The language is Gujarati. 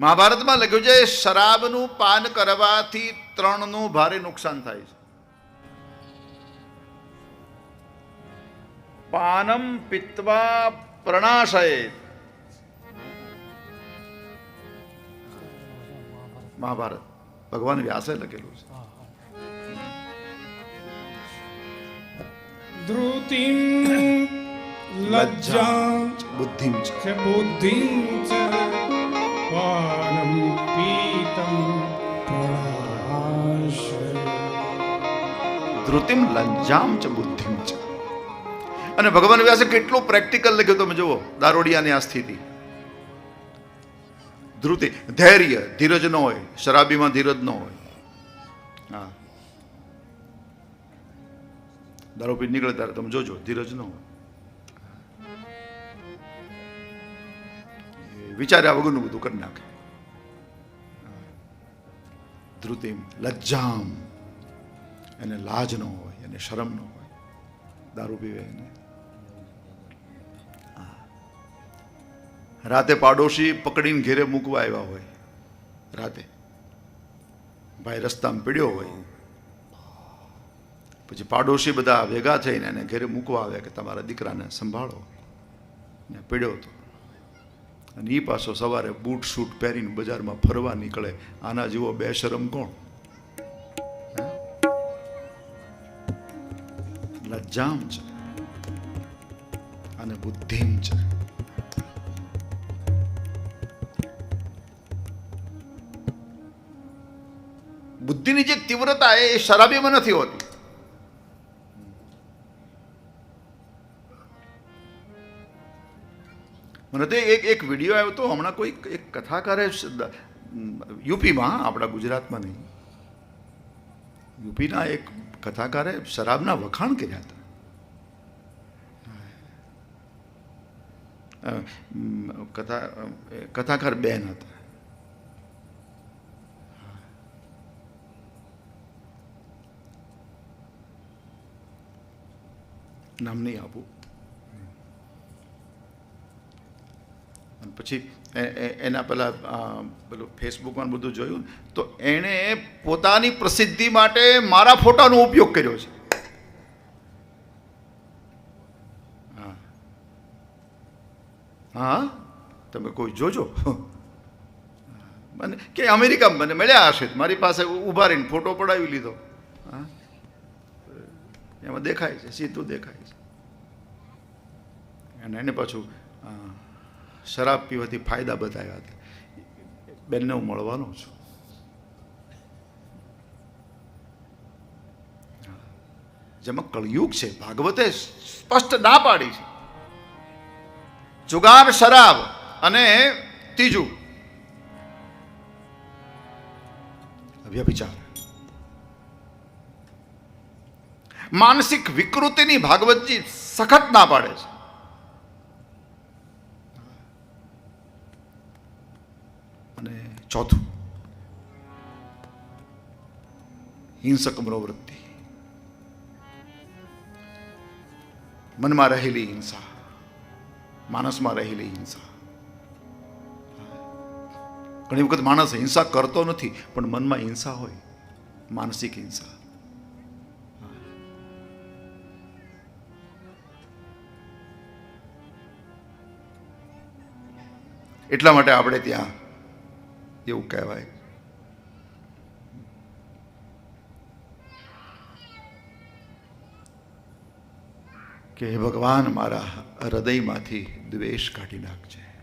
મહાભારતમાં લખ્યું છે શરાબનું પાન કરવાથી ત્રણનું ભારે નુકસાન થાય છે. પાનમ પિત્વા પ્રણાશય મહાભારત. ભગવાન વ્યાસે લખેલું છે. ધૃતિમ લજ્જા. બુદ્ધિમ છે. બુદ્ધિં ધૃતિમ લંજામ ચ બુદ્ધિમ ચ. અને ભગવાન વ્યાસે કેટલું પ્રેક્ટિકલ લખ્યું તમે જુઓ, દારોડિયાની આ સ્થિતિ. ધ્રુતિ ધૈર્ય, ધીરજ ન હોય, શરાબીમાં ધીરજ ન હોય. હા. દારૂ પી નીકળે ત્યારે તમે જોજો, ધીરજ ન હોય. વિચાર્યા વગરનું બધું કરી નાખે. ધ્રુતિમ લજ્જામ. એને લાજ ન હોય, એને શરમ ન હોય. દારૂ પીવે એને. રાતે પાડોશી પકડીને ઘેરે મૂકવા આવ્યા હોય. રાતે. ભાઈ રસ્તામાં પીડ્યો હોય. પછી પાડોશી બધા ભેગા થઈને એને ઘેરે મૂકવા આવ્યા કે તમારા દીકરાને સંભાળો. ને પીડ્યો હતો. અને એ પાછો સવારે બૂટ શૂટ પહેરીને બજારમાં ફરવા નીકળે. આના જેવો બેશરમ કોણ? લજ્જામ છે. અને બુદ્ધિમ છે. બુદ્ધિની જે તીવ્રતા એ શરાબીમાં નથી હોતી. મને તો એક એક વિડીયો આવ્યો તો હમણાં કોઈ એક કથાકારે શ- દ- યુપીમાં આપણા ગુજરાતમાં નહીં યુપીના એક કથાકારે શરાબના વખાણ કર્યા હતા અ, મ, કથા અ, એ કથાકાર બેન હતા નામ નહીં આપું પછી એના પેલા પેલું ફેસબુકમાં બધું જોયું, તો એણે પોતાની પ્રસિદ્ધિ માટે મારા ફોટાનો ઉપયોગ કર્યો છે. હા. હા? તમે કોઈ જોજો. મને કે અમેરિકામાં મને મળ્યા હશે. મારી પાસે ઊભા રહીને ફોટો પડાવી લીધો. હા? એમાં દેખાય છે, સીધું દેખાય છે. અને એને પાછું શરાબ પીવાથી ફાયદા બતાવ્યા હતા. બેનને હું મળવાનો છું. જેમાં કળયુગ છે. ભાગવતે સ્પષ્ટ ના પાડી છે. જુગાર શરાબ અને ત્રીજું. વ્યભિચાર માનસિક વિકૃતિની ભાગવતજી સખત ના પાડે છે. અને ચોથું હિંસક મનોવૃત્તિ મનમાં રહેલી હિંસા માણસમાં રહેલી હિંસા ઘણી વખત માણસ હિંસા કરતો નથી પણ મનમાં હિંસા હોય માનસિક હિંસા એટલા માટે આપણે ત્યાં એવું કહેવાય. કે હે ભગવાન મારા હૃદયમાંથી દ્વેષ કાઢી નાખજે.